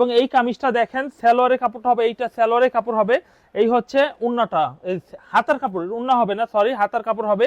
এবং এই কামিজটা দেখেন স্যালোয়ারের কাপড়টা হবে, এইটা স্যালোয়ারের কাপড় হবে। এই হচ্ছে উন্নাটা, এই হাতার কাপড়, উন্না হবে না সরি হাতার কাপড় হবে।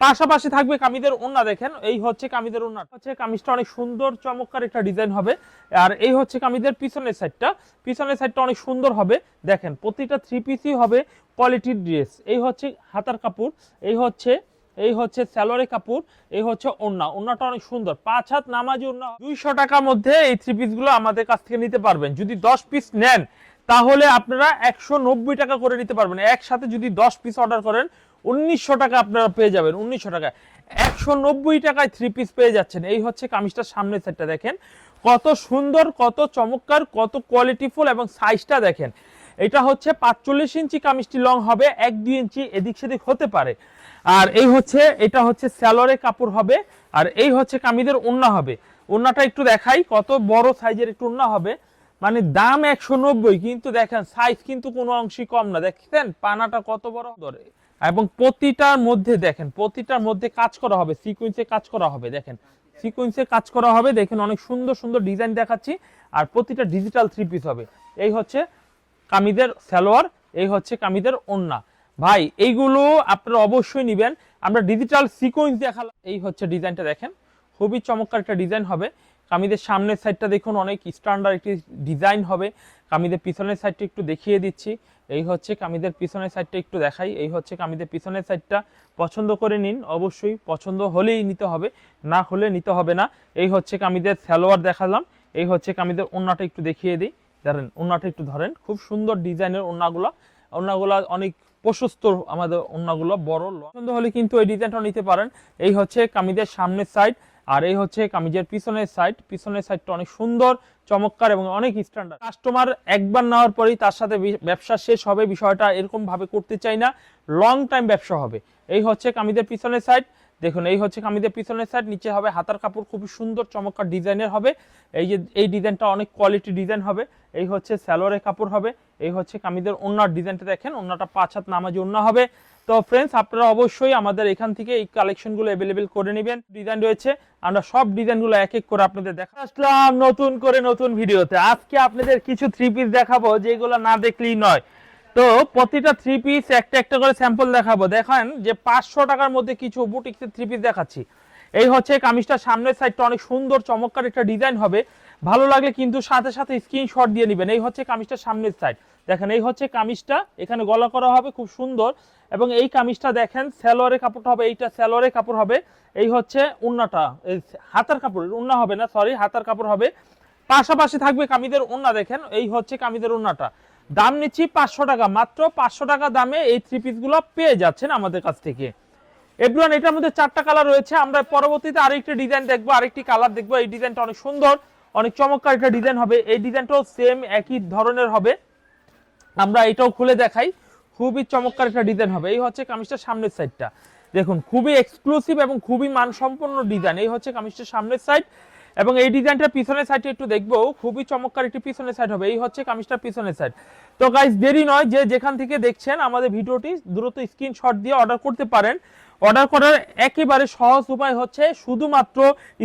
পাশাপাশি থাকবে কামিজের উন্না, দেখেন, এই হচ্ছে কামিদের উন্না। হচ্ছে কামিজটা অনেক সুন্দর, চমৎকার একটা ডিজাইন হবে। আর এই হচ্ছে কামিজের পিছনের সাইডটা পিছনের সাইডটা অনেক সুন্দর হবে। দেখেন, প্রতিটা থ্রি পিসই হবে কোয়ালিটির ড্রেস এই হচ্ছে হাতার কাপড়, এই হচ্ছে এই হচ্ছে স্যালোয়ারের কাপড়, এই হচ্ছে ওন্না। ওন্নাটা অনেক সুন্দর। পাঁচ হাত নামাজি ওন্না। দুইশো টাকার মধ্যে এই থ্রি পিসগুলো আমাদের কাছ থেকে নিতে পারবেন। যদি দশ পিস নেন, তাহলে আপনারা একশো নব্বই টাকা করে নিতে পারবেন। একসাথে যদি দশ পিস অর্ডার করেন, উনিশশো টাকা আপনারা পেয়ে যাবেন, উনিশশো টাকা। একশো নব্বই টাকায় থ্রি পিস পেয়ে যাচ্ছেন। এই হচ্ছে কামিজটার সামনের সেটটা দেখেন। কত সুন্দর, কত চমৎকার, কত কোয়ালিটিফুল এবং সাইজটা দেখেন। এটা হচ্ছে পাঁচচল্লিশ ইঞ্চি কামিজটি লং হবে, এক দুই ইঞ্চি এদিক সেদিক হতে পারে। আর এই হচ্ছে, এটা হচ্ছে স্যালোরে কাপড় হবে, আর এই হচ্ছে কামিদের ওন্না হবে। ওন্নাটা একটু দেখাই, কত বড় সাইজের একটু ওন্না হবে। মানে দাম একশো নব্বই, কিন্তু দেখেন সাইজ কিন্তু কোনো অংশই কম না। দেখছেন পানাটা কত বড় ধরে। এবং প্রতিটার মধ্যে দেখেন, প্রতিটার মধ্যে কাজ করা হবে সিকুয়েন্সে কাজ করা হবে, দেখেন। সিকুয়েন্সে কাজ করা হবে, দেখেন, অনেক সুন্দর সুন্দর ডিজাইন দেখাচ্ছি, আর প্রতিটা ডিজিটাল থ্রি পিস হবে। এই হচ্ছে কামিদের সালোয়ার, এই হচ্ছে কামিদের ওন্না ভাই, এইগুলো আপনারা অবশ্যই নেবেন। আমরা ডিজিটাল সিকোয়েন্স দেখালাম। এই হচ্ছে ডিজাইনটা দেখেন। খুবই চমৎকার একটা ডিজাইন হবে। কামিদের সামনের সাইডটা দেখুন, অনেক স্ট্যান্ডার্ড একটি ডিজাইন হবে। কামিদের পিছনের সাইডটা একটু দেখিয়ে দিচ্ছি। এই হচ্ছে কামিদের পিছনের সাইডটা একটু দেখাই। এই হচ্ছে কামিদের পিছনের সাইডটা পছন্দ করে নিন, অবশ্যই। পছন্দ হলেই নিতে হবে, না হলে নিতে হবে না। এই হচ্ছে কামিদের সালোয়ার দেখালাম। এই হচ্ছে কামিদের ওন্নাটা একটু দেখিয়ে দিই। ধরেন, ওন্নাটা একটু ধরেন। খুব সুন্দর ডিজাইনের ওন্নাগুলো। ওন্নাগুলো অনেক প্রশস্ত আমাদের অন্যগুলো, বড় পছন্দ হলে কিন্তু এই ডিজাইনটা নিতে পারেন। এই হচ্ছে কামিজের সামনের সাইড আর এই হচ্ছে কামিজের পিছনের সাইড পিছনের সাইডটা অনেক সুন্দর, চমৎকার এবং অনেক স্ট্যান্ডার্ড কাস্টমার একবার নেওয়ার পরেই তার সাথে ব্যবসা শেষ হবে, বিষয়টা এরকমভাবে করতে চাই না। লং টাইম ব্যবসা হবে। এই হচ্ছে কামিজের পিছনের সাইড দেখুন, এই হচ্ছে কামিজের পিছনের সাইড নিচে হবে হাতার কাপড়, খুবই সুন্দর, চমৎকার ডিজাইনের হবে। এই যে, এই ডিজাইনটা অনেক কোয়ালিটি ডিজাইন হবে। এই হচ্ছে স্যালোয়ারের কাপড় হবে। এই হচ্ছে কামিজের ওনার ডিজাইনটা দেখেন ওনাটা পাঁচ হাত নামাজি ওন্না হবে। তো ফ্রেন্ডস আপনারা অবশ্যই আমাদের এখান থেকে এই কালেকশনগুলো অ্যাভেলেবেল করে নেবেন। ডিজাইন রয়েছে, আমরা সব ডিজাইনগুলো এক এক করে আপনাদের দেখা আসলাম নতুন করে নতুন ভিডিওতে আজকে আপনাদের কিছু থ্রি পিস দেখাবো, যেগুলো না দেখলেই নয়। তো প্রতিটা থ্রি পিস একটা একটা করে স্যাম্পল দেখাবো। দেখেন যে পাঁচশো টাকার মধ্যে কিছু বুটিক্সের থ্রি পিস দেখাচ্ছি। এই হচ্ছে কামিজটার সামনের সাইডটা অনেক সুন্দর, চমৎকার একটা ডিজাইন হবে। ভালো লাগলে কিন্তু সাথে সাথে স্ক্রিনশট দিয়ে নেবেন। এই হচ্ছে কামিজটার সামনের সাইড দেখেন, এই হচ্ছে কামিজটা। এখানে গলা করা হবে, খুব সুন্দর। এবং এই কামিজটা দেখেন স্যালোয়ারের কাপড়টা হবে, এইটা স্যালোয়ারের কাপড় হবে। এই হচ্ছে উন্নাটা হাতার কাপড়, উন্না হবে না সরি হাতার কাপড় হবে। পাশাপাশি থাকবে কামিজের উন্না, দেখেন, এই হচ্ছে কামিজের উন্নাটা। দাম নিচ্ছি পাঁচশো টাকা। মাত্র পাঁচশো টাকা দামে এই থ্রি পিসগুলো পেয়ে যাচ্ছেন আমাদের কাছ থেকে। এভরিওয়ান এটার মধ্যে চারটা কালার রয়েছে। আমরা পরবর্তীতে আরেকটি ডিজাইন দেখব, আরেকটি কালার দেখব। এই ডিজাইনটা অনেক সুন্দর, অনেক চমৎকার একটা ডিজাইন হবে। এই ডিজাইনটাও সেম একই ধরনের হবে। আমরা এটাও খুলে দেখাই। খুবই চমৎকার একটা ডিজাইন হবে। এই হচ্ছে কামিজটার সামনের সাইডটা দেখুন, খুবই এক্সক্লুসিভ এবং খুবই মানসম্পন্ন ডিজাইন এই হচ্ছে কামিজটার সামনের সাইড এবং এই ডিজাইনটার পিছনের সাইডে একটু দেখব। খুবই চমৎকার একটি পিছনের সাইড হবে। এই হচ্ছে কামিজটার পিছনের সাইড তো গাইজ দেরি নয় যে যেখান থেকে দেখছেন আমাদের ভিডিওটি, দ্রুত স্ক্রিনশট দিয়ে অর্ডার করতে পারেন। অর্ডার করার একেবারে সহজ উপায় হচ্ছে শুধুমাত্র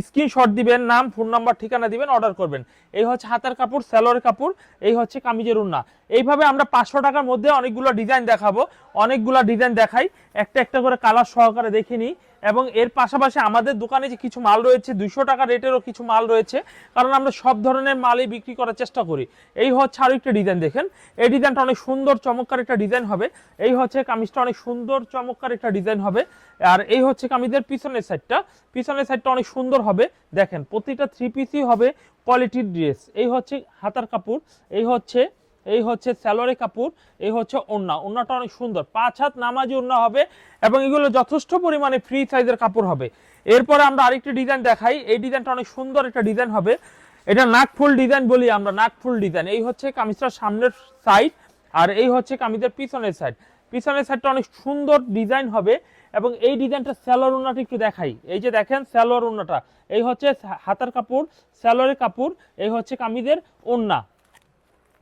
স্ক্রিনশট দিবেন, নাম ফোন নাম্বার ঠিকানা দিবেন অর্ডার করবেন। এই হচ্ছে হাতার কাপড় স্যালোয়ার কাপড়, এই হচ্ছে কামিজের উন্না। এইভাবে আমরা পাঁচশো টাকার মধ্যে অনেকগুলো ডিজাইন দেখাবো। অনেকগুলো ডিজাইন দেখাই। একটা একটা করে কালার সহকারে দেখে নিই। এবং এর পাশাপাশি আমাদের দোকানে যে কিছু মাল রয়েছে, দুইশো টাকা রেটেরও কিছু মাল রয়েছে, কারণ আমরা সব ধরনের মালই বিক্রি করার চেষ্টা করি। এই হচ্ছে আরও একটা ডিজাইন দেখেন। এই ডিজাইনটা অনেক সুন্দর, চমৎকার একটা ডিজাইন হবে। এই হচ্ছে কামিজটা অনেক সুন্দর, চমৎকার একটা ডিজাইন হবে। আর এই হচ্ছে কামিজের পিছনের সাইডটা পিছনের সাইডটা অনেক সুন্দর হবে। দেখেন, প্রতিটা থ্রি পিসই হবে কোয়ালিটির ড্রেস এই হচ্ছে হাতার কাপড়। এই হচ্ছে এই হচ্ছে স্যালোয়ারের কাপড়, এই হচ্ছে ওন্না ওন্নাটা অনেক সুন্দর। পাঁচ হাত নামাজি ওন্না হবে এবং এগুলো যথেষ্ট পরিমাণে ফ্রি সাইজের কাপড় হবে। এরপরে আমরা আরেকটি ডিজাইন দেখাই। এই ডিজাইনটা অনেক সুন্দর একটা ডিজাইন হবে। এটা নাকফুল ডিজাইন বলি আমরা নাকফুল ডিজাইন এই হচ্ছে কামিজটার সামনের সাইড আর এই হচ্ছে কামিজের পিছনের সাইড পিছনের সাইডটা অনেক সুন্দর ডিজাইন হবে এবং এই ডিজাইনটা স্যালোয়ার উন্নাটা একটু দেখাই। এই যে দেখেন স্যালোয়ার উন্নাটা এই হচ্ছে হাতার কাপড় স্যালোয়ারের কাপড়, এই হচ্ছে কামিজের ওন্না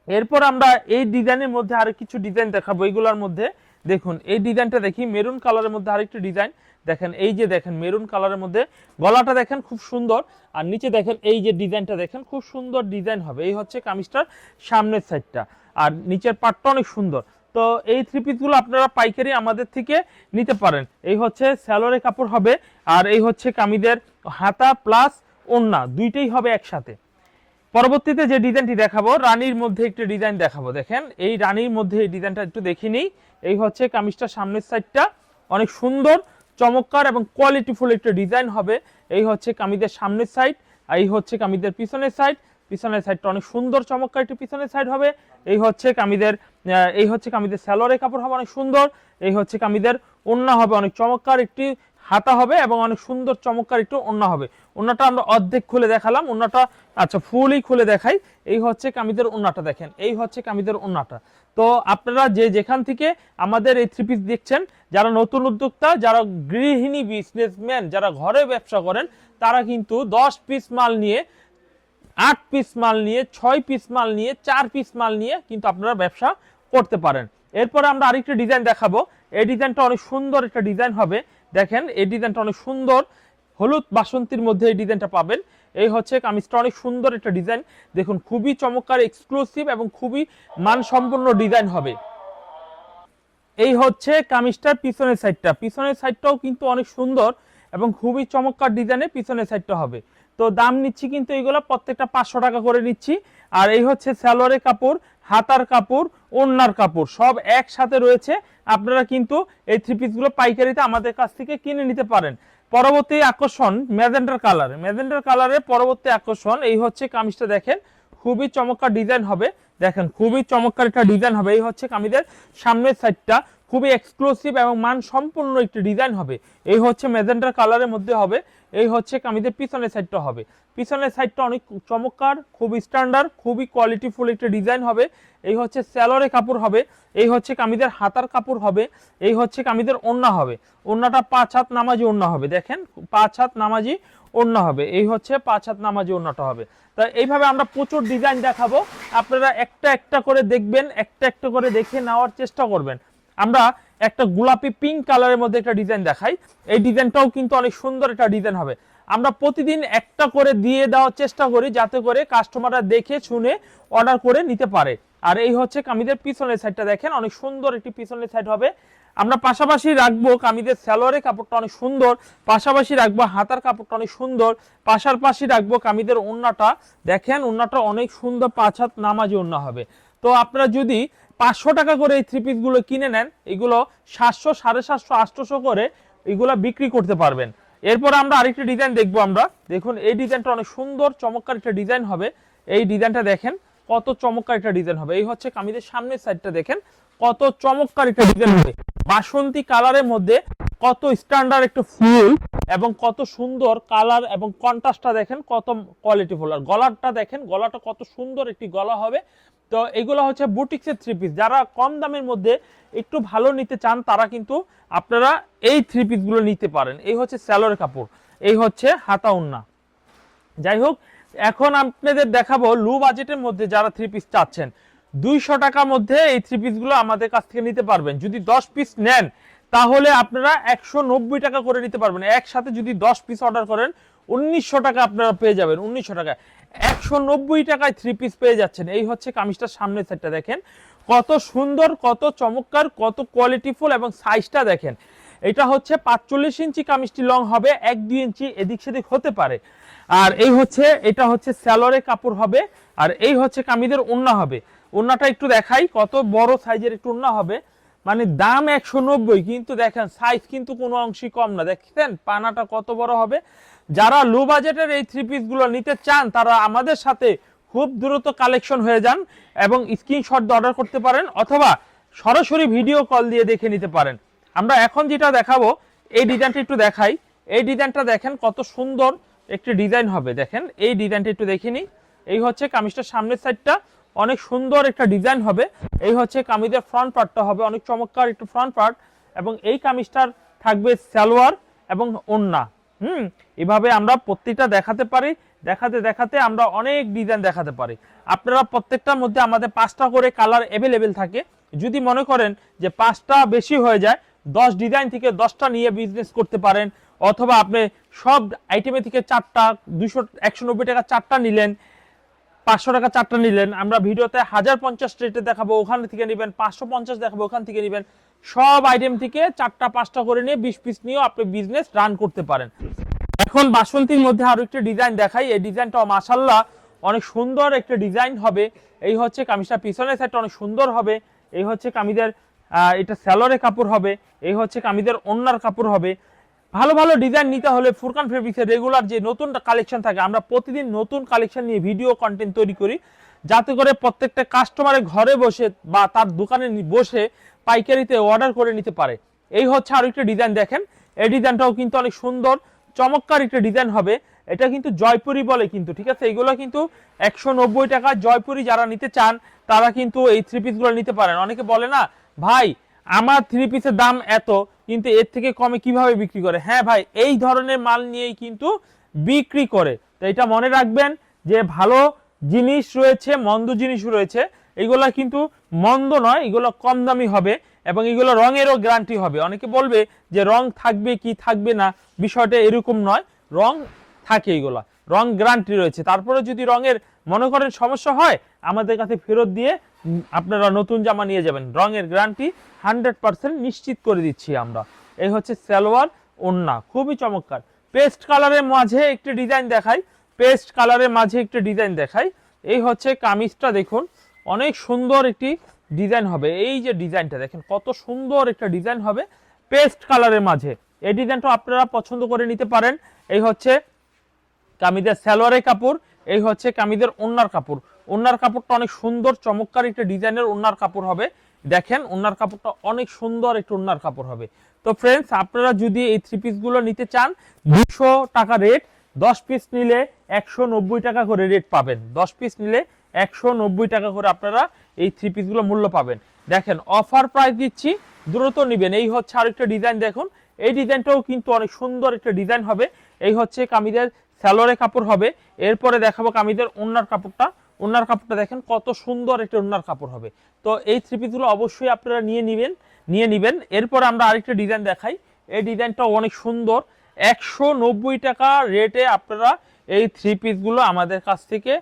এরপর আমরা এই ডিজাইনের মধ্যে আরও কিছু ডিজাইন দেখাবো। এইগুলোর মধ্যে দেখুন, এই ডিজাইনটা দেখি মেরুন কালারের মধ্যে আরেকটি ডিজাইন দেখেন। এই যে দেখেন মেরুন কালারের মধ্যে গলাটা দেখেন খুব সুন্দর, আর নিচে দেখেন এই যে ডিজাইনটা দেখেন, খুব সুন্দর ডিজাইন হবে। এই হচ্ছে কামিজটার সামনের সাইডটা আর নিচের পাটটা অনেক সুন্দর। তো এই থ্রি পিসগুলো আপনারা পাইকারি আমাদের থেকে নিতে পারেন। এই হচ্ছে স্যালোরে কাপড় হবে, আর এই হচ্ছে কামিদের হাতা প্লাস ওন্না দুইটাই হবে একসাথে। পরবর্তীতে যে ডিজাইনটি দেখাবো, রানীর মধ্যে একটি ডিজাইন দেখাবো। দেখেন, এই রানীর মধ্যে এই ডিজাইনটা একটু দেখে নিই। এই হচ্ছে কামিজটা সামনের সাইডটা অনেক সুন্দর, চমৎকার এবং কোয়ালিটিফুল একটা ডিজাইন হবে। এই হচ্ছে কামিজের সামনের সাইড আর এই হচ্ছে কামিজের পিছনের সাইড পিছনের সাইডটা অনেক সুন্দর, চমৎকার একটি পিছনের সাইড হবে। এই হচ্ছে কামিদের এই হচ্ছে কামিদের স্যালোরে কাপড় হবে অনেক সুন্দর। এই হচ্ছে কামিদের ওন্না হবে অনেক চমৎকার। একটি হাতা হবে এবং অনেক সুন্দর চমৎকার একটু ওন্না হবে। ওন্নাটা আমরা অর্ধেক খুলে দেখালাম। ওন্নাটা আচ্ছা ফুলই খুলে দেখাই। এই হচ্ছে কামিদের ওন্নাটা দেখেন। এই হচ্ছে কামিদের ওন্নাটা তো আপনারা যে যেখান থেকে আমাদের এই থ্রি পিস দেখছেন, যারা নতুন উদ্যোক্তা, যারা গৃহিণী বিজনেসম্যান যারা ঘরে ব্যবসা করেন, তারা কিন্তু দশ পিস মাল নিয়ে, আট পিস মাল নিয়ে, ছয় পিস মাল নিয়ে, চার পিস মাল নিয়ে কিন্তু আপনারা ব্যবসা করতে পারেন। এরপরে আমরা আরেকটা ডিজাইন দেখাবো। এই ডিজাইনটা অনেক সুন্দর একটা ডিজাইন হবে। দেখেন, এই ডিজাইনটা অনেক সুন্দর। হলুদ বাসন্তীর মধ্যে এই ডিজাইনটা পাবেন। এই হচ্ছে কামিজটা অনেক সুন্দর একটা ডিজাইন। দেখুন, খুবই চমৎকার এক্সক্লুসিভ এবং খুবই মানসম্পন্ন ডিজাইন হবে। এই হচ্ছে কামিজটার পিছনের সাইডটা। পিছনের সাইডটাও কিন্তু অনেক সুন্দর এবং খুবই চমৎকার ডিজাইনে পিছনের সাইডটা হবে। তো দাম নিচ্ছি কিন্তু এইগুলো প্রত্যেকটা পাঁচশো টাকা করে নিচ্ছি। আর এই হচ্ছে স্যালোয়ারের কাপড়, হাতার কাপড় ওন্নার কাপড়, সব একসাথে রয়েছে। আপনারা কিন্তু এই থ্রি পিসগুলো পাইকারিতে আমাদের কাছ থেকে কিনে নিতে পারেন। পরবর্তী আকর্ষণ ম্যাজেন্ডার কালার। ম্যাজেন্ডার কালারের পরবর্তী আকর্ষণ, এই হচ্ছে কামিজটা দেখেন। খুবই চমৎকার ডিজাইন হবে। দেখেন, খুবই চমৎকার একটা ডিজাইন হবে। এই হচ্ছে কামিজের সামনের সাইডটা খুবই এক্সক্লুসিভ এবং মান সম্পূর্ণ একটি ডিজাইন হবে। এই হচ্ছে ম্যাজেন্ডার কালারের মধ্যে হবে। এই হচ্ছে কামিজের পিছনের সাইডটা হবে। পিছনের সাইডটা অনেক চমৎকার খুব স্ট্যান্ডার্ড খুবই কোয়ালিটিফুল একটা ডিজাইন হবে। এই হচ্ছে স্যালোরে কাপড় হবে। এই হচ্ছে কামিজের হাতার কাপড় হবে। এই হচ্ছে কামিজের ওন্না হবে। ওন্নাটা পাঁচ হাত নামাজি ওন্না হবে। দেখেন, পাঁচ হাত নামাজি ওন্না হবে। এই হচ্ছে পাঁচ হাত নামাজি ওন্নাটা হবে। তা এইভাবে আমরা প্রচুর ডিজাইন দেখাবো। আপনারা একটা একটা করে দেখবেন, একটা একটা করে দেখে নেওয়ার চেষ্টা করবেন। আমরা একটা গোলাপি পিঙ্ক কালারের মধ্যে একটা ডিজাইন দেখাই। এই ডিজাইনটাও কিন্তু অনেক সুন্দর একটা ডিজাইন হবে। আমরা প্রতিদিন একটা করে দিয়ে দেওয়ার চেষ্টা করি যাতে করে কাস্টমাররা দেখে, শুনে অর্ডার করে নিতে পারে। আর এই হচ্ছে কামিদের পিছনের সাইডটা দেখেন, অনেক সুন্দর একটি পিছনের সাইড হবে। আমরা পাশাপাশি রাখব কামিদের স্যালোয়ারের কাপড়টা অনেক সুন্দর। পাশাপাশি রাখব হাতার কাপড়টা অনেক সুন্দর। পাশাপাশি রাখব কামিদের ওন্নাটা। দেখেন, ওন্নাটা অনেক সুন্দর পাঁচ হাত নামাজি ওন্না হবে। তো আপনারা যদি পাঁচশো টাকা করে এই থ্রি পিসগুলো কিনে নেন, এগুলো সাতশো, সাড়ে সাতশো, আটশোশো করে এগুলো বিক্রি করতে পারবেন। এরপর আমরা আরেকটি ডিজাইন দেখব আমরা। দেখুন, এই ডিজাইনটা অনেক সুন্দর, চমৎকার একটা ডিজাইন হবে। এই ডিজাইনটা দেখেন, কত চমৎকার একটা ডিজাইন হবে। এই হচ্ছে কামিজের সামনের সাইডটা দেখেন, কত চমৎকার একটা ডিজাইন হবে। বাসন্তী কালারের মধ্যে কত স্ট্যান্ডার্ড একটা ফুল এবং কত সুন্দর কালার এবং কন্ট্রাস্টটা দেখেন, কত কোয়ালিটিফুল আর গলাটা দেখেন, গলাটা কত সুন্দর একটি গলা হবে। তো এগুলো হচ্ছে বুটিক্সের থ্রি পিস যারা কম দামের মধ্যে একটু ভালো নিতে চান, তারা কিন্তু আপনারা এই থ্রি পিসগুলো নিতে পারেন। এই হচ্ছে স্যালোর কাপড়, এই হচ্ছে হাতা উন্না যাই হোক, এখন আপনাদের দেখাবো লো বাজেটের মধ্যে যারা থ্রি পিস চাচ্ছেন। দুইশো টাকার মধ্যে এই থ্রি পিসগুলো আমাদের কাছ থেকে নিতে পারবেন। যদি দশ পিস নেন, তাহলে আপনারা একশো নব্বই টাকা করে নিতে পারবেন। একসাথে যদি দশ পিস অর্ডার করেন, উনিশশো টাকা আপনারা পেয়ে যাবেন, উনিশশো টাকা একশো নব্বই টাকায় থ্রি পিস পেয়ে যাচ্ছেন। এই হচ্ছে কামিজটার সামনের সাইডটা দেখেন। কত সুন্দর, কত চমৎকার, কত কোয়ালিটিফুল এবং সাইজটা দেখেন। এটা হচ্ছে পাঁচচল্লিশ ইঞ্চি কামিজটি লং হবে, এক দুই ইঞ্চি এদিক সেদিক হতে পারে। আর এই হচ্ছে, এটা হচ্ছে স্যালোরে কাপড় হবে, আর এই হচ্ছে কামিজের ওন্না হবে। ওন্নাটা একটু দেখাই, কত বড় সাইজের একটু ওন্না হবে। মানে দাম একশো নব্বই, কিন্তু দেখেন সাইজ কিন্তু কোনো অংশই কম না। দেখছেন পানাটা কত বড় হবে। যারা লো বাজেটের এই থ্রি পিসগুলো নিতে চান, তারা আমাদের সাথে খুব দ্রুত কালেকশন হয়ে যান এবং স্ক্রিনশট অর্ডার করতে পারেন অথবা সরাসরি ভিডিও কল দিয়ে দেখে নিতে পারেন। আমরা এখন যেটা দেখাবো, এই ডিজাইনটা একটু দেখাই। এই ডিজাইনটা দেখেন কত সুন্দর একটি ডিজাইন হবে। দেখেন, এই ডিজাইনটা একটু দেখে নিই। এই হচ্ছে কামিজটার সামনের সাইডটা অনেক সুন্দর একটা ডিজাইন হবে। এই হচ্ছে কামিজের ফ্রন্ট পার্টটা হবে। অনেক চমৎকার একটু ফ্রন্ট পার্ট এবং এই কামিজটার থাকবে সালোয়ার এবং ওন্না হুম, এভাবে আমরা প্রত্যেকটা দেখাতে পারি, দেখাতে দেখাতে আমরা অনেক ডিজাইন দেখাতে পারি। আপনারা প্রত্যেকটার মধ্যে আমাদের পাঁচটা করে কালার অ্যাভেলেবেল থাকে। যদি মনে করেন যে পাঁচটা বেশি হয়ে যায়, দশ ডিজাইন থেকে দশটা নিয়ে বিজনেস করতে পারেন, অথবা আপনি সব আইটেমে থেকে চারটা, দুশো, একশো নব্বই টাকা চারটা নিলেন পাঁচশো টাকা চারটা নিলেন। আমরা ভিডিওতে হাজার পঞ্চাশ রেটে দেখাবো, ওখান থেকে নেবেন পাঁচশো পঞ্চাশ দেখাবো, ওখান থেকে নেবেন। সব আইটেম থেকে চারটা, পাঁচটা করে নিয়ে বিশ পিস নিয়েও আপনি বিজনেস রান করতে পারেন। এখন বাসন্তীর মধ্যে আরও একটা ডিজাইন দেখাই। এই ডিজাইনটা মাসাল্লাহ অনেক সুন্দর একটা ডিজাইন হবে। এই হচ্ছে কামিজটা পিছনের সাইডটা অনেক সুন্দর হবে। এই হচ্ছে কামিজের এটা স্যালোরে কাপড় হবে। এই হচ্ছে কামিজের অন্যার কাপড় হবে। ভালো ভালো ডিজাইন নিতে হলে ফুরকান ফেব্রিক্সের রেগুলার যে নতুন কালেকশন থাকে, আমরা প্রতিদিন নতুন কালেকশন নিয়ে ভিডিও কন্টেন্ট তৈরি করি। যাতে করে প্রত্যেকটা কাস্টমারের ঘরে বসে বা তার দোকানে বসে পাইকারিতে অর্ডার করে নিতে পারে। এই হচ্ছে আরও একটা ডিজাইন দেখেন। এই ডিজাইনটাও কিন্তু অনেক সুন্দর, চমৎকার একটা ডিজাইন হবে। এটা কিন্তু জয়পুরি বলে কিন্তু, ঠিক আছে? এগুলো কিন্তু একশো নব্বই টাকা জয়পুরি যারা নিতে চান, তারা কিন্তু এই থ্রি পিসগুলো নিতে পারেন। অনেকে বলে না, ভাই, আমার থ্রি পিসের দাম এত। কিন্তু এর থেকে কমে কীভাবে বিক্রি করে? হ্যাঁ ভাই, এই ধরনের মাল নিয়েই কিন্তু বিক্রি করে। তো এটা মনে রাখবেন যে ভালো জিনিস রয়েছে, মন্দ জিনিস রয়েছে, এগুলা কিন্তু মন্দ নয়, এগুলো কম দামি হবে এবং এগুলো রঙেরও গ্যারান্টি হবে। অনেকে বলবে যে রং থাকবে কি থাকবে না, বিষয়টা এরকম নয়। রং থাকে এগুলা, রং গ্যারান্টি রয়েছে। তারপরে যদি রঙের মনে করেন সমস্যা হয়, আমাদের কাছে ফেরত দিয়ে আপনারা নতুন জামা নিয়ে যাবেন। রঙের গ্যারান্টি হান্ড্রেড পার্সেন্ট নিশ্চিত করে দিচ্ছি আমরা। এই হচ্ছে সালোয়ার, ওন্না, খুবই চমৎকার। পেস্ট কালারের মাঝে একটি ডিজাইন দেখাই। পেস্ট কালারের মাঝে একটি ডিজাইন দেখাই। এই হচ্ছে কামিজটা দেখুন। অনেক সুন্দর একটি ডিজাইন হবে। এই যে ডিজাইনটা দেখেন, কত সুন্দর একটা ডিজাইন হবে পেস্ট কালারের মাঝে। এই ডিজাইনটা আপনারা পছন্দ করে নিতে পারেন। এই হচ্ছে কামিজের সালোয়ারের কাপড়, এই হচ্ছে কামিজের ওন্নার কাপড়। ওন্নার কাপড়টা অনেক সুন্দর, চমৎকার একটা ডিজাইনের ওন্নার কাপড় হবে। দেখেন, ওনার কাপড়টা অনেক সুন্দর একটা ওন্নার কাপড় হবে। তো ফ্রেন্ডস আপনারা যদি এই থ্রি পিসগুলো নিতে চান, দুশো টাকা রেট দশ পিস নিলে একশো নব্বই টাকা করে রেট পাবেন। দশ পিস নিলে একশো নব্বই টাকা করে আপনারা এই থ্রি পিসগুলো মূল্য পাবেন। দেখেন অফার প্রাইস দিচ্ছি, দ্রুত নেবেন। এই হচ্ছে আরেকটা ডিজাইন দেখুন। এই ডিজাইনটাও কিন্তু অনেক সুন্দর একটা ডিজাইন হবে। এই হচ্ছে কামিজের স্যালোরে কাপড় হবে। এরপরে দেখাবো কামিজের ওন্নার কাপড়টা। ওন্নার কাপড়টা দেখেন কত সুন্দর একটা ওনার কাপড় হবে। তো এই থ্রি পিসগুলো অবশ্যই আপনারা নিয়ে নেবেন নিয়ে নেবেন। এরপর আমরা আরেকটা ডিজাইন দেখাই। এই ডিজাইনটাও অনেক সুন্দর। একশো নব্বই টাকা রেটে আপনারা এই থ্রি পিসগুলো আমাদের কাছ থেকে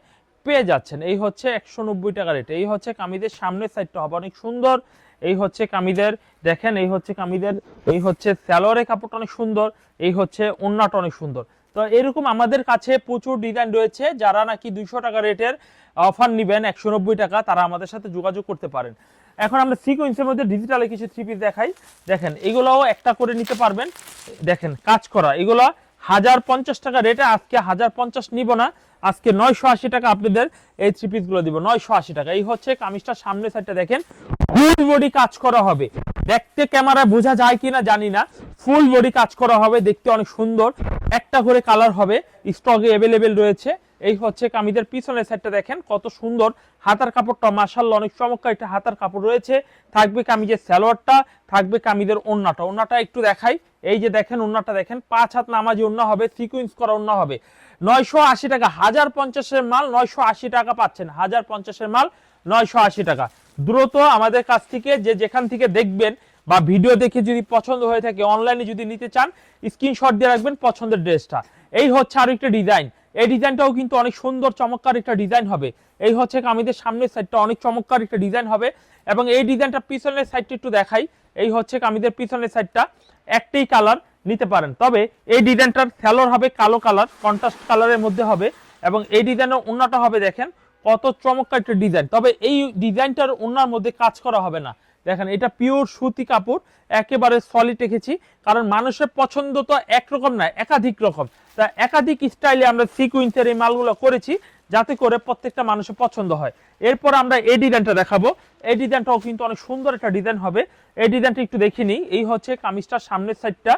পেয়ে যাচ্ছেন। এই হচ্ছে একশো নব্বই টাকা রেটে। এই হচ্ছে কামিজের সামনের সাইডটা হবে অনেক সুন্দর। এই হচ্ছে কামিজের, দেখেন, এই হচ্ছে কামিজের, এই হচ্ছে স্যালোয়ারের কাপড়টা অনেক সুন্দর। এই হচ্ছে ওন্নাটা অনেক সুন্দর। তো এরকম আমাদের কাছে প্রচুর ডিজাইন রয়েছে, যারা নাকি দুইশো টাকা রেটের অফার নিবেন, একশো টাকা, তারা আমাদের সাথে যোগাযোগ করতে পারেন। এখন আমরা সিকোয়েন্সের মধ্যে ডিজিটালে কিছু থ্রি পিস দেখাই। দেখেন, এগুলোও একটা করে নিতে পারবেন। দেখেন, কাজ করা, এগুলো হাজার পঞ্চাশ টাকা রেটে, আজকে হাজার পঞ্চাশ নিব না, আজকে নয়শো আশি টাকা আপনাদের এই থ্রি পিসগুলো দিব, নয়শো আশি টাকা। এই হচ্ছে কামিজটা সামনের সাইডটা দেখেন। ফুল বডি কাজ করা হবে। দেখতে ক্যামেরা বোঝা যায় কিনা জানি না। ফুল বডি কাজ করা হবে, দেখতে অনেক সুন্দর। একটা করে কালার হবে স্টকে অ্যাভেলেবেল রয়েছে। এই হচ্ছে কামিজের পিছনের সাইডটা দেখেন, কত সুন্দর। হাতার কাপড়টা মাসাল্লাহ অনেক চমৎকার একটা হাতার কাপড় রয়েছে। থাকবে কামিজের স্যালোয়ারটা থাকবে কামিজের ওন্নাটা। ওন্নাটা একটু দেখাই। এই যে দেখেন, ওন্নাটা দেখেন, পাঁচ হাত নামাজি ওন্না হবে সিকুয়েন্স করা ওন্না হবে। নয়শো আশি টাকা, হাজার পঞ্চাশের মাল নয়শো আশি টাকা পাচ্ছেন। হাজার পঞ্চাশের মাল নয়শো আশি টাকা। দ্রুত আমাদের কাছ থেকে যে যেখান থেকে দেখবেন বা ভিডিও দেখে যদি পছন্দ হয়ে থাকে, অনলাইনে যদি নিতে চান, স্ক্রিনশট দিয়ে রাখবেন পছন্দের ড্রেসটা। এই হচ্ছে আরও একটা ডিজাইন। এই ডিজাইনটাও কিন্তু অনেক সুন্দর, চমৎকার একটা ডিজাইন হবে। এই হচ্ছে কামিজের সামনের সাইডটা অনেক চমৎকার একটা ডিজাইন হবে এবং এই ডিজাইনটা পিছনের সাইডটা একটু দেখাই। এই হচ্ছে কামিজের পিছনের সাইডটা একটাই কালার নিতে পারেন। তবে এই ডিজাইনটার স্যালোর হবে কালো কালার কন্ট্রাস্ট কালারের মধ্যে হবে এবং এই ডিজাইনের অন্যটা হবে দেখেন কত চমৎকার একটা ডিজাইন তবে এই ডিজাইনটার অন্যার মধ্যে কাজ করা হবে না। দেখেন, এটা পিওর সুতি কাপড়, একেবারে সলিড রেখেছি। কারণ মানুষের পছন্দ তো একরকম না, একাধিক রকম। তা একাধিক স্টাইলে আমরা সিকুইন্সের এই মালগুলো করেছি, যাতে করে প্রত্যেকটা মানুষের পছন্দ হয়। এরপর আমরা এই ডিজাইনটা দেখাবো। এই ডিজাইনটাও কিন্তু অনেক সুন্দর একটা ডিজাইন হবে। এই ডিজাইনটা একটু দেখে নিই। এই হচ্ছে কামিজটার সামনের সাইডটা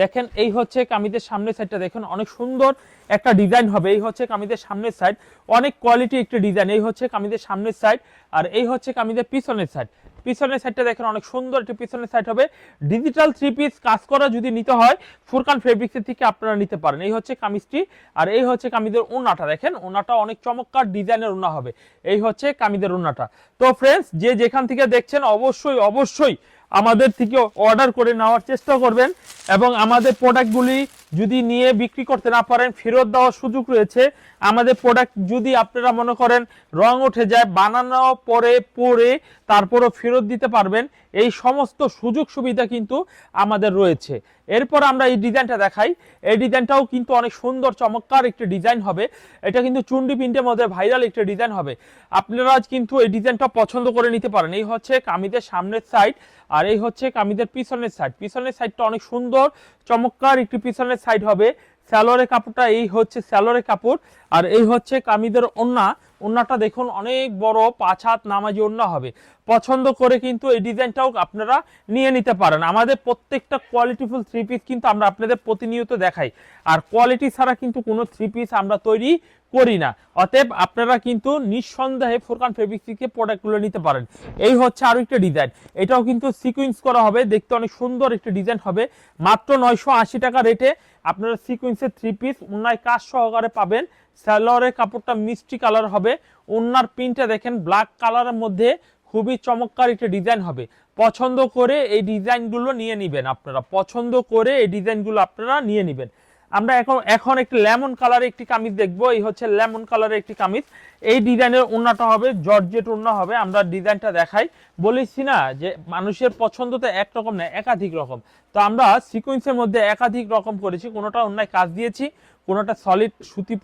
দেখেন, এই হচ্ছে কামিজের সামনের সাইডটা দেখেন, অনেক সুন্দর একটা ডিজাইন হবে। এই হচ্ছে কামিজের সামনের সাইড অনেক কোয়ালিটি একটা ডিজাইন এই হচ্ছে কামিজের সামনের সাইড আর এই হচ্ছে কামিজের পিছনের সাইড পিছনের সাইডটা দেখেন, অনেক সুন্দর একটি পিছনের সাইড হবে। ডিজিটাল থ্রি পিস কাজ করা যদি নিতে হয় ফুরকান ফেব্রিক্সের থেকে আপনারা নিতে পারেন। এই হচ্ছে কামিজটি। আর এই হচ্ছে কামিজের ওনাটা দেখেন ওনাটা অনেক চমৎকার ডিজাইনের ওনা হবে। এই হচ্ছে কামিজের ওনাটা তো ফ্রেন্ডস যে যেখান থেকে দেখছেন, অবশ্যই অবশ্যই আমাদের থেকে অর্ডার করে নেওয়ার চেষ্টা করবেন এবং আমাদের প্রোডাক্টগুলি যদি নিয়ে বিক্রি করতে না পারেন, ফেরত দেওয়ার সুযোগ রয়েছে। আমাদের প্রোডাক্ট যদি আপনারা মনে করেন রং উঠে যায় বানানো পরে পরে তারপরও ফেরত দিতে পারবেন, এই সমস্ত সুযোগ সুবিধা কিন্তু আমাদের রয়েছে। এরপর আমরা এই ডিজাইনটা দেখাই। এই ডিজাইনটাও কিন্তু অনেক সুন্দর, চমৎকার একটি ডিজাইন হবে। এটা কিন্তু চুন্ডি প্রিন্টের মধ্যে ভাইরাল একটি ডিজাইন হবে। আপনারা আজ কিন্তু এই ডিজাইনটা পছন্দ করে নিতে পারেন। এই হচ্ছে কামিদের সামনের সাইড আর এই হচ্ছে কামিদের পিছনের সাইড পিছনের সাইডটা অনেক সুন্দর চমৎকার একটি পিছনের সাইড হবে। স্যালোয়ারের কাপড়টা এই হচ্ছে স্যালোয়ারের কাপড়, আর এই হচ্ছে কামিদের ওন্না। ওন্নাটা দেখুন, অনেক বড় পাঁচ হাত নামাজি ওন্না হবে। পছন্দ করে কিন্তু এই ডিজাইনটাও আপনারা নিয়ে নিতে পারেন। আমাদের প্রত্যেকটা কোয়ালিটিফুল থ্রি পিস কিন্তু আমরা আপনাদের প্রতিনিয়ত দেখাই। আর কোয়ালিটি ছাড়া কিন্তু কোনো থ্রি পিস আমরা তৈরি করি না। অতএব আপনারা কিন্তু নিঃসন্দেহে ফোরকান ফেব্রিক থেকে প্রোডাক্টগুলো নিতে পারেন। এই হচ্ছে আরও একটা ডিজাইন এটাও কিন্তু সিকুয়েন্স করা হবে। দেখতে অনেক সুন্দর একটা ডিজাইন হবে। মাত্র নয়শো আশি টাকা রেটে আপনারা সিকুয়েন্সের থ্রি পিস উন্নায় কাজ সহকারে পাবেন। স্যালোয়ারের কাপড়টা মিষ্টি কালার হবে। ওনার প্রিন্টটা দেখেন ব্ল্যাক কালারের মধ্যে খুবই চমৎকার একটা ডিজাইন হবে। পছন্দ করে এই ডিজাইনগুলো নিয়ে নেবেন আপনারা। পছন্দ করে এই ডিজাইনগুলো আপনারা নিয়ে নেবেন। আমরা এখন এখন একটি লেমন কালারের একটি কামিজ দেখব। এই হচ্ছে লেমন কালারের একটি কামিজ। এই ডিজাইনের ওড়নাটা হবে, জর্জেট ওড়না হবে। আমরা ডিজাইনটা দেখাই। বলেছি না যে মানুষের পছন্দ তো একরকম না, একাধিক রকম। তো আমরা সিকোয়েন্সের মধ্যে একাধিক রকম করেছি। কোনোটা অন্যায় কাজ দিয়েছি, কোনোটা সলিড সুতি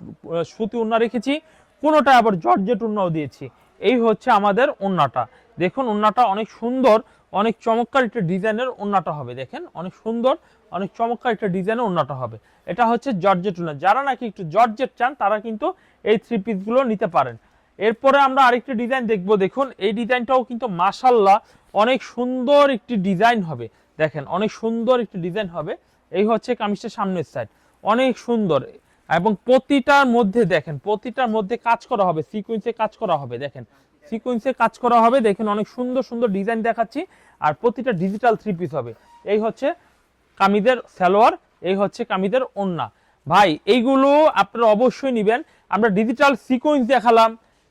সুতি ওড়না রেখেছি, কোনোটা আবার জর্জেট ওড়নাও দিয়েছি। এই হচ্ছে আমাদের ওড়নাটা দেখুন ওড়নাটা অনেক সুন্দর অনেক চমৎকার একটা ডিজাইনের ওড়নাটা হবে, দেখেন, অনেক সুন্দর, অনেক চমৎকার একটা ডিজাইনের ওড়নাটা হবে। এটা হচ্ছে জর্জেট ওড়না যারা নাকি একটু জর্জেট চান, তারা কিন্তু এই থ্রি পিসগুলো নিতে পারেন। এরপরে আমরা আরেকটি ডিজাইন দেখব, দেখুন, এই ডিজাইনটাও কিন্তু মাশাল্লাহ অনেক সুন্দর একটি ডিজাইন হবে। দেখেন, অনেক সুন্দর একটি ডিজাইন হবে। এই হচ্ছে কামিজটার সামনের সাইড অনেক সুন্দর এবং প্রতিটার মধ্যে, দেখেন, প্রতিটার মধ্যে কাজ করা হবে সিকুয়েন্সে কাজ করা হবে, দেখেন। সিকুয়েন্সে কাজ করা হবে। দেখেন অনেক সুন্দর সুন্দর ডিজাইন দেখাচ্ছি। আর প্রতিটা ডিজিটাল থ্রি পিস হবে। এই হচ্ছে কামিদের সালোয়ার, এই হচ্ছে কামিদের ওন্না। ভাই, এইগুলো আপনারা অবশ্যই নেবেন। আমরা ডিজিটাল সিকোয়েন্স দেখালাম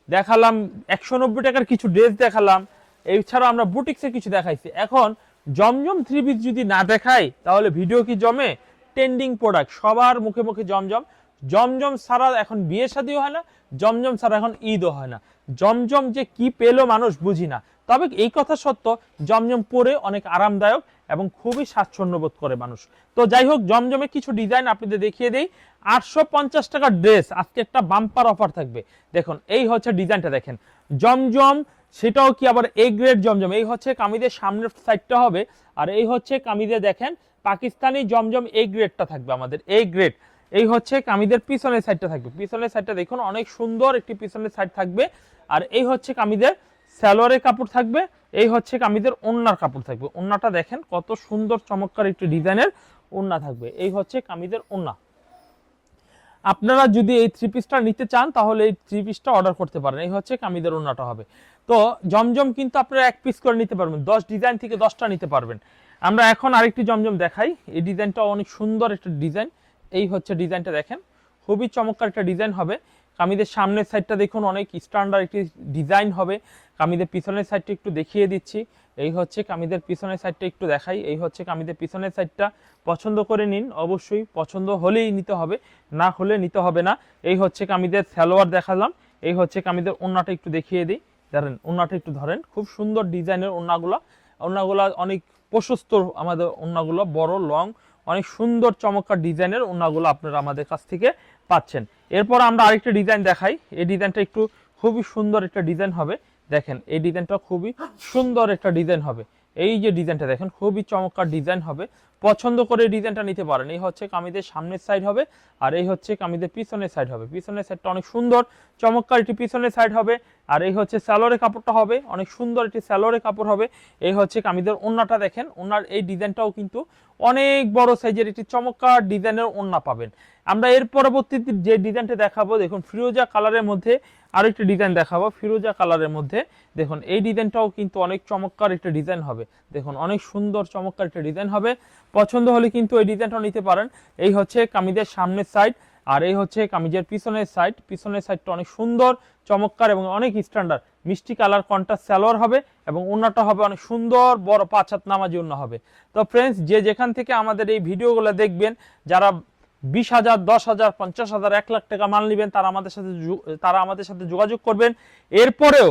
দেখালাম একশো নব্বই টাকার কিছু ড্রেস দেখালাম। এছাড়া আমরা বুটিক্সে কিছু দেখাইছি। এখন জমজম থ্রি পিস যদি না দেখাই, তাহলে ভিডিও কি জমে? ট্রেন্ডিং প্রোডাক্ট সবার মুখে মুখে জমজম। জমজম ছাড়া এখন বিয়ে শাদিও হয় না, জমজম ছাড়া এখন ঈদও হয় না। জমজম যে কি পেল মানুষ বুঝি না। তবে এই কথা সত্য, জমজম পরে অনেক আরামদায়ক এবং খুবই স্বাচ্ছন্দ্য বোধ করে মানুষ। তো যাই হোক, জমজমে কিছু ডিজাইন আপনাদের দেখিয়ে দেই। আটশো পঞ্চাশ টাকার ড্রেস আজকে একটা বাম্পার অফার থাকবে। দেখুন, এই হচ্ছে ডিজাইনটা দেখেন। জমজম, সেটাও কি আবার এ গ্রেড জমজম? এই হচ্ছে কামিদের সামনের সাইডটা হবে। আর এই হচ্ছে কামিজে দেখেন, পাকিস্তানি জমজম এ গ্রেডটা থাকবে আমাদের এ গ্রেড এই হচ্ছে কামিদের পিছনের সাইডটা থাকবে। পিছনের সাইডটা দেখুন, অনেক সুন্দর একটি পিছনের সাইড থাকবে। আর এই হচ্ছে কামিদের সালোয়ারের কাপড় থাকবে, এই হচ্ছে কামিদের ওন্নার কাপড় থাকবে। ওন্নাটা দেখেন কত সুন্দর, চমৎকার একটি ডিজাইনের ওন্না থাকবে। এই হচ্ছে কামিদের ওন্না। আপনারা যদি এই থ্রি পিসটা নিতে চান, তাহলে এই থ্রি পিসটা অর্ডার করতে পারেন। এই হচ্ছে কামিদের ওন্নাটা হবে। তো জমজম কিন্তু আপনারা এক পিস করে নিতে পারবেন। দশ ডিজাইন থেকে দশটা নিতে পারবেন। আমরা এখন আরেকটি জমজম দেখাই। এই ডিজাইনটা অনেক সুন্দর একটা ডিজাইন। এই হচ্ছে ডিজাইনটা দেখেন। খুবই চমৎকার একটা ডিজাইন হবে। কামিদের সামনের সাইডটা দেখুন, অনেক স্ট্যান্ডার্ড একটি ডিজাইন হবে। কামিদের পিছনের সাইডটা একটু দেখিয়ে দিচ্ছি। এই হচ্ছে কামিদের পিছনের সাইডটা একটু দেখাই। এই হচ্ছে কামিদের পিছনের সাইডটা পছন্দ করে নিন, অবশ্যই পছন্দ হলেই নিতে হবে, না হলে নিতে হবে না। এই হচ্ছে কামিদের সালোয়ার দেখালাম। এই হচ্ছে কামিদের ওন্নাটা একটু দেখিয়ে দিই। ধরেন, ওন্নাটা একটু ধরেন। খুব সুন্দর ডিজাইনের ওন্নাগুলো। ওন্নাগুলো অনেক প্রশস্ত আমাদের ওন্নাগুলো, বড় লং অনেক সুন্দর চমৎকার ডিজাইনের ওনাগুলো আপনারা আমাদের কাছ থেকে পাচ্ছেন। এরপর আমরা আরেকটা ডিজাইন দেখাই। এই ডিজাইনটা একটু খুবই সুন্দর একটা ডিজাইন হবে। দেখেন, এই ডিজাইনটা খুবই সুন্দর একটা ডিজাইন হবে। এই যে ডিজাইনটা দেখেন, খুবই চমৎকার ডিজাইন হবে। পছন্দ করে ডিজাইনটা নিতে পারেন। এই হচ্ছে কামিদের সামনের সাইড হবে আর এই হচ্ছে কামিদের পিছনের সাইড হবে। পিছনের সাইডটা অনেক সুন্দর, চমৎকার একটি পিছনের সাইড হবে আর এই হচ্ছে স্যালোরের কাপড়টা হবে, অনেক সুন্দর একটি স্যালোরের কাপড় হবে। এই হচ্ছে কামিদের ওন্নাটা দেখেন ওনার এই ডিজাইনটাও কিন্তু অনেক বড় সাইজের একটি চমৎকার ডিজাইনের ওন্না পাবেন। আমরা এর পরবর্তীতে যে ডিজাইনটা দেখাবো, দেখুন, ফিরোজা কালারের মধ্যে আরেকটা ডিজাইন দেখাবো, ফিরোজা কালারের মধ্যে। দেখুন, এই ডিজাইনটাও কিন্তু অনেক চমৎকার একটা ডিজাইন হবে। দেখুন, অনেক সুন্দর, চমৎকার একটা ডিজাইন হবে। পছন্দ হলে কিন্তু এই ডিজাইনটাও নিতে পারেন। এই হচ্ছে কামিজের সামনের সাইড আর এই হচ্ছে কামিজের পিছনের সাইড পিছনের সাইডটা অনেক সুন্দর, চমৎকার এবং অনেক স্ট্যান্ডার্ড মিষ্টি কালার কন্ট্রাস্ট সালোয়ার হবে এবং ওন্নাটা হবে অনেক সুন্দর, বড় পাঁচ হাত নামাজি ওন্না হবে। তো ফ্রেন্ডস যে যেখান থেকে আমাদের এই ভিডিওগুলো দেখবেন, যারা বিশ হাজার দশ হাজার পঞ্চাশ হাজার এক লাখ টাকা মাল নেবেন তারা আমাদের সাথে তারা আমাদের সাথে যোগাযোগ করবেন। এরপরেও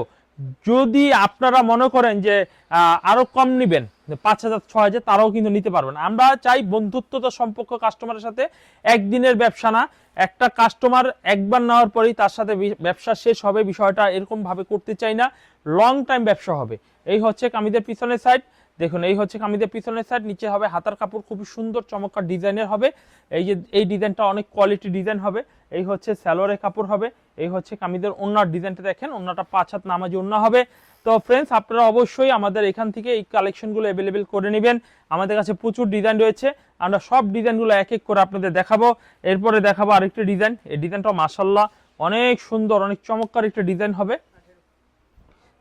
যদি আপনারা মনে করেন যে আহ, আরও কম নেবেন পাঁচ হাজার ছ হাজার তারাও কিন্তু নিতে পারবেন। আমরা চাই বন্ধুত্বতা সম্পর্ক কাস্টমারের সাথে একদিনের ব্যবসা না একটা কাস্টমার একবার নেওয়ার পরেই তার সাথে ব্যবসা শেষ হবে বিষয়টা এরকম ভাবে করতে চাই না লং টাইম ব্যবসা হবে। এই হচ্ছে কামিদের পিছনের সাইড দেখুন, এই হচ্ছে কামিদের পিছনের সাইড নিচে হবে হাতার কাপড়, খুবই সুন্দর, চমৎকার ডিজাইনের হবে। এই যে, এই ডিজাইনটা অনেক কোয়ালিটি ডিজাইন হবে। এই হচ্ছে স্যালোয়ারের কাপড় হবে। এই হচ্ছে কামিদের ওনার ডিজাইনটা দেখেন ওনাটা পাঁচ হাত নামাজি ওন্না হবে। তো ফ্রেন্ডস আপনারা অবশ্যই আমাদের এখান থেকে এই কালেকশনগুলো অ্যাভেলেবেল করে নেবেন। আমাদের কাছে প্রচুর ডিজাইন রয়েছে। আমরা সব ডিজাইনগুলো এক এক করে আপনাদের দেখাবো। এরপরে দেখাবো আরেকটি ডিজাইন এই ডিজাইনটা মাসাল্লাহ অনেক সুন্দর, অনেক চমৎকার একটা ডিজাইন হবে।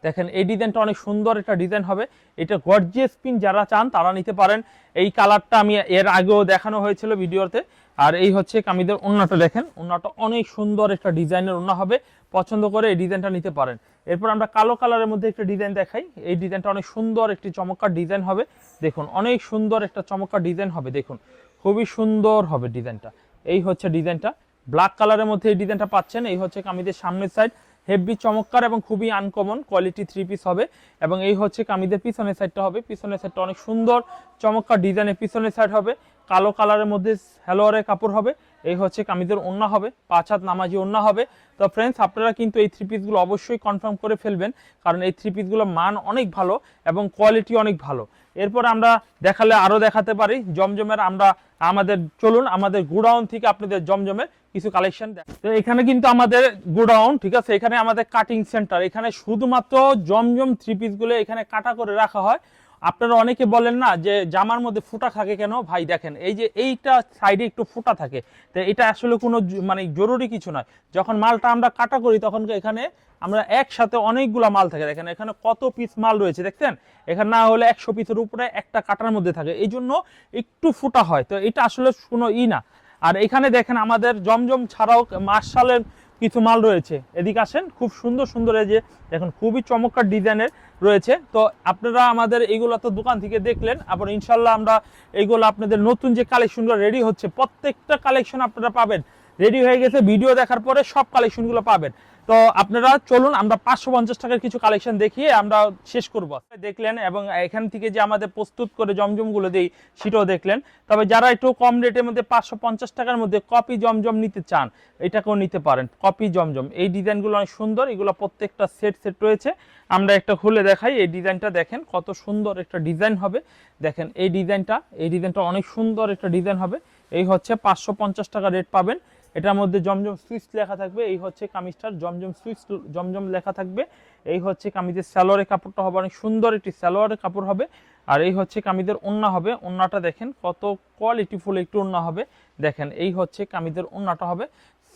দেখেন, এই ডিজাইনটা অনেক সুন্দর একটা ডিজাইন হবে। এটা গর্জিয়াস পিন যারা চান তারা নিতে পারেন। এই কালারটা আমি এর আগেও দেখানো হয়েছিল ভিডিওতে। আর এই হচ্ছে কামিদের ওন্নাটা দেখেন। ওন্নাটা অনেক সুন্দর একটা ডিজাইনের ওন্না হবে। পছন্দ করে এই ডিজাইনটা নিতে পারেন। এরপর আমরা কালো কালারের মধ্যে একটা ডিজাইন দেখাই। এই ডিজাইনটা অনেক সুন্দর একটি চমৎকার ডিজাইন হবে। দেখুন, অনেক সুন্দর একটা চমৎকার ডিজাইন হবে। দেখুন, খুবই সুন্দর হবে ডিজাইনটা। এই হচ্ছে ডিজাইনটা। ব্ল্যাক কালারের মধ্যে এই ডিজাইনটা পাচ্ছেন। এই হচ্ছে কামিদের সামনের সাইড হেভি চমৎকার এবং খুবই আনকমন কোয়ালিটি থ্রি পিস হবে। এবং এই হচ্ছে কামিদের পিছনের সাইডটা হবে। পিছনের সাইডটা অনেক সুন্দর, চমৎকার ডিজাইনের পিছনের সাইড হবে। কালো কালারের মধ্যে হ্যালোয়ারের কাপড় হবে। এই হচ্ছে কামিজের ওন্না হবে। পাঁচ হাত নামাজি ওন্না হবে। তো ফ্রেন্ডস আপনারা কিন্তু এই থ্রি পিসগুলো অবশ্যই কনফার্ম করে ফেলবেন। কারণ এই থ্রি পিসগুলোর মান অনেক ভালো এবং কোয়ালিটি অনেক ভালো। এরপর আমরা দেখালে আরও দেখাতে পারি। জমজমের আমরা আমাদের, চলুন আমাদের গুডাউন থেকে আপনাদের জমজমের কিছু কালেকশন তো এখানে কিন্তু আমাদের গোডাউন, ঠিক আছে? এখানে আমাদের কাটিং সেন্টার এখানে শুধুমাত্র জমজম থ্রি পিসগুলো এখানে কাটা করে রাখা হয়। আপনারা অনেকে বলেন না যে জামার মধ্যে ফুটা থাকে কেন? ভাই দেখেন, এই যে এইটা সাইডে একটু ফুটা থাকে। তো এটা আসলে কোনো মানে জরুরি কিছু নয়। যখন মালটা আমরা কাটা করি, তখন এখানে আমরা একসাথে অনেকগুলো মাল থাকে। দেখেন, এখানে কত পিস মাল রয়েছে, দেখছেন? এখানে না হলে একশো পিসের উপরে একটা কাটার মধ্যে থাকে। এই জন্য একটু ফুটা হয়। তো এটা আসলে কোনো ই না। আর এখানে দেখেন, আমাদের জমজম ছাড়াও মার্শালের কিছু মাল রয়েছে। এদিকে আসেন, খুব সুন্দর সুন্দর এই যে, দেখুন, খুবই চমৎকার ডিজাইনের রয়েছে। তো আপনারা আমাদের এইগুলো তো দোকান থেকে দেখলেন, আবার ইনশাল্লাহ আমরা এইগুলো আপনাদের নতুন যে কালেকশনগুলো রেডি হচ্ছে, প্রত্যেকটা কালেকশন আপনারা পাবেন। রেডি হয়ে গেছে ভিডিও দেখার পরে সব কালেকশনগুলো পাবেন। তো আপনারা চলুন, আমরা পাঁচশো পঞ্চাশ টাকার কিছু কালেকশন দেখিয়ে আমরা শেষ করব। দেখলেন এবং এখান থেকে যে আমাদের প্রস্তুত করে জমজমগুলো দিই, সেটাও দেখলেন। তবে যারা একটু কম রেটের মধ্যে পাঁচশো পঞ্চাশ টাকার মধ্যে কপি জমজম নিতে চান, এটাকেও নিতে পারেন। কপি জমজম। এই ডিজাইনগুলো অনেক সুন্দর, এগুলো প্রত্যেকটা সেট সেট রয়েছে। আমরা একটা খুলে দেখাই, এই ডিজাইনটা দেখেন কত সুন্দর একটা ডিজাইন হবে। দেখেন, এই ডিজাইনটা এই ডিজাইনটা অনেক সুন্দর একটা ডিজাইন হবে। এই হচ্ছে পাঁচশো পঞ্চাশ টাকা রেট পাবেন। এটার মধ্যে জমজম সুইচ লেখা থাকবে, এই হচ্ছে কামিজটার জমজম সুইচ, জমজম লেখা থাকবে। এই হচ্ছে কামিজের স্যালোয়ারের কাপড়টা হবে, অনেক সুন্দর একটি স্যালোয়ারের কাপড় হবে। আর এই হচ্ছে কামিজের ওন্না হবে, ওন্নাটা দেখেন কত কোয়ালিটিফুল একটু ওন্না হবে। দেখেন, এই হচ্ছে কামিজের ওন্নাটা হবে।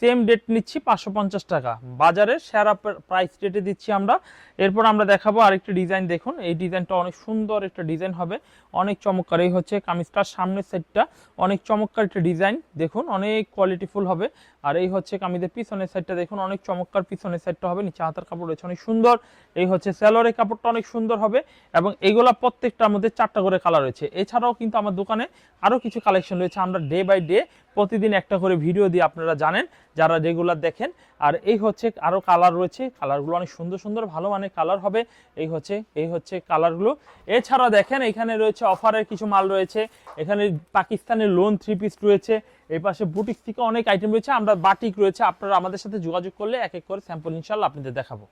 সেম ডেট নিচ্ছি পাঁচশো পঞ্চাশ টাকা। বাজারে সেরা প্রাইস রেটে দিচ্ছি আমরা। এরপর আমরা দেখাবো আরেকটি ডিজাইন দেখুন। এই ডিজাইনটা অনেক সুন্দর একটা ডিজাইন হবে। অনেক চমৎকার। এই হচ্ছে কামিজটার সামনের সাইডটা অনেক চমৎকার একটা ডিজাইন দেখুন, অনেক কোয়ালিটিফুল হবে। আর এই হচ্ছে কামিজের পিছনের সাইডটা দেখুন, অনেক চমৎকার পিছনের সাইডটা হবে। নিচে হাতার কাপড় রয়েছে, অনেক সুন্দর। এই হচ্ছে স্যালোয়ারের কাপড়টা অনেক সুন্দর হবে। এবং এইগুলা প্রত্যেকটার মধ্যে চারটা করে কালার রয়েছে। এছাড়াও কিন্তু আমার দোকানে আরও কিছু কালেকশন রয়েছে। আমরা ডে বাই ডে প্রতিদিন একটা করে ভিডিও দিয়ে আপনারা জানেন, যারা রেগুলার দেখেন। আর এই হচ্ছে আরও কালার রয়েছে কালারগুলো অনেক সুন্দর সুন্দর, ভালো মানের কালার হবে। এই হচ্ছে এই হচ্ছে কালারগুলো এছাড়া দেখেন, এখানে রয়েছে অফারের কিছু মাল রয়েছে। এখানে পাকিস্তানের লোন থ্রি পিস রয়েছে। এই পাশে বুটিক থেকে অনেক আইটেম রয়েছে। আমরা বাটিক রয়েছে। আপনারা আমাদের সাথে যোগাযোগ করলে এক এক করে স্যাম্পল ইনশাল্লাহ আপনাদের দেখাবো।